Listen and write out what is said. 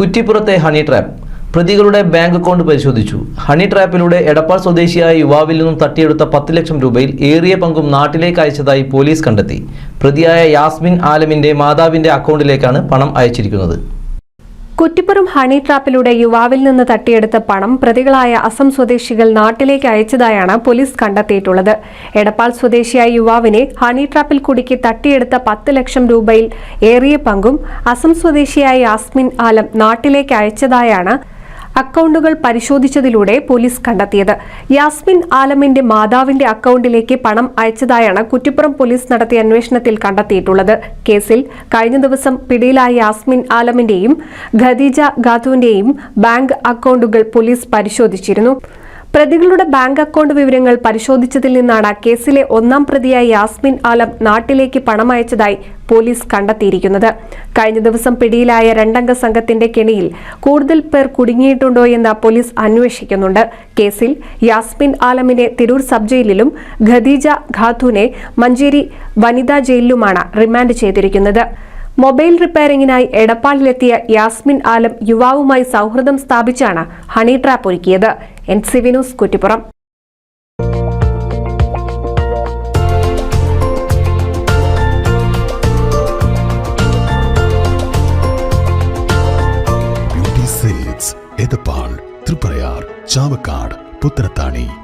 കുറ്റിപ്പുറത്തെ honey trap പ്രതികളുടെ bank account പരിശോധിച്ചു. Honey ട്രാപ്പിലൂടെ എടപ്പാൾ സ്വദേശിയായ യുവാവിൽ നിന്നും തട്ടിയെടുത്ത പത്ത് ലക്ഷം രൂപയിൽ ഏറിയ പങ്കും നാട്ടിലേക്ക് അയച്ചതായി പോലീസ് കണ്ടെത്തി. പ്രതിയായ യാസ്മിൻ ആലമിന്റെ മാതാവിന്റെ അക്കൗണ്ടിലേക്കാണ് പണം അയച്ചിരിക്കുന്നത്. കുറ്റിപ്പുറം ഹണി ട്രാപ്പിലൂടെ യുവാവിൽ നിന്ന് തട്ടിയെടുത്ത പണം പ്രതികളായ അസം സ്വദേശികൾ നാട്ടിലേക്ക് അയച്ചതായാണ് പോലീസ് കണ്ടെത്തിയിട്ടുള്ളത്. എടപ്പാൾ സ്വദേശിയായ യുവാവിനെ ഹണി ട്രാപ്പിൽ കുടുക്കി തട്ടിയെടുത്ത പത്ത് ലക്ഷം രൂപയിൽ ഏറിയ പങ്കും അസം സ്വദേശിയായ യാസ്മിൻ ആലം നാട്ടിലേക്ക് അയച്ചതായാണ് അക്കൗണ്ടുകൾ പരിശോധിച്ചതിലൂടെ പോലീസ് കണ്ടെത്തിയത്. യാസ്മിൻ ആലമിന്റെ മാതാവിന്റെ അക്കൗണ്ടിലേക്ക് പണം അയച്ചതായാണ് കുറ്റിപ്പുറം പോലീസ് നടത്തിയ അന്വേഷണത്തിൽ കണ്ടെത്തിയിട്ടുള്ളത്. കേസിൽ കഴിഞ്ഞ ദിവസം പിടിയിലായ യാസ്മിൻ ആലമിന്റെയും ഖദീജ ഖാത്തുവിന്റെയും ബാങ്ക് അക്കൗണ്ടുകൾ പോലീസ് പരിശോധിച്ചിരുന്നു. പ്രതികളുടെ ബാങ്ക് അക്കൗണ്ട് വിവരങ്ങൾ പരിശോധിച്ചതിൽ നിന്നാണ് കേസിലെ ഒന്നാം പ്രതിയായ യാസ്മിൻ ആലം നാട്ടിലേക്ക് പണമയച്ചതായി പോലീസ് കണ്ടെത്തിയിരിക്കുന്നത്. കഴിഞ്ഞ ദിവസം പിടിയിലായ രണ്ടംഗ സംഘത്തിന്റെ കെണിയിൽ കൂടുതൽ പേർ കുടുങ്ങിയിട്ടുണ്ടോ എന്ന് പോലീസ് അന്വേഷിക്കുന്നുണ്ട്. കേസിൽ യാസ്മിൻ ആലമിനെ തിരൂർ സബ് ജയിലിലും ഖദീജ ഖാത്തൂനെ മഞ്ചേരി വനിതാ ജയിലിലുമാണ് റിമാൻഡ് ചെയ്തിരിക്കുന്നത്. മൊബൈൽ റിപ്പയറിംഗിനായി എടപ്പാളിലെത്തിയ യാസ്മിൻ ആലം യുവാവുമായി സൗഹൃദം സ്ഥാപിച്ചാണ് ഹണി ട്രാപ്പ് ഒരുക്കിയത്. N C V news Kuttippuram Chavakkad Puthanathani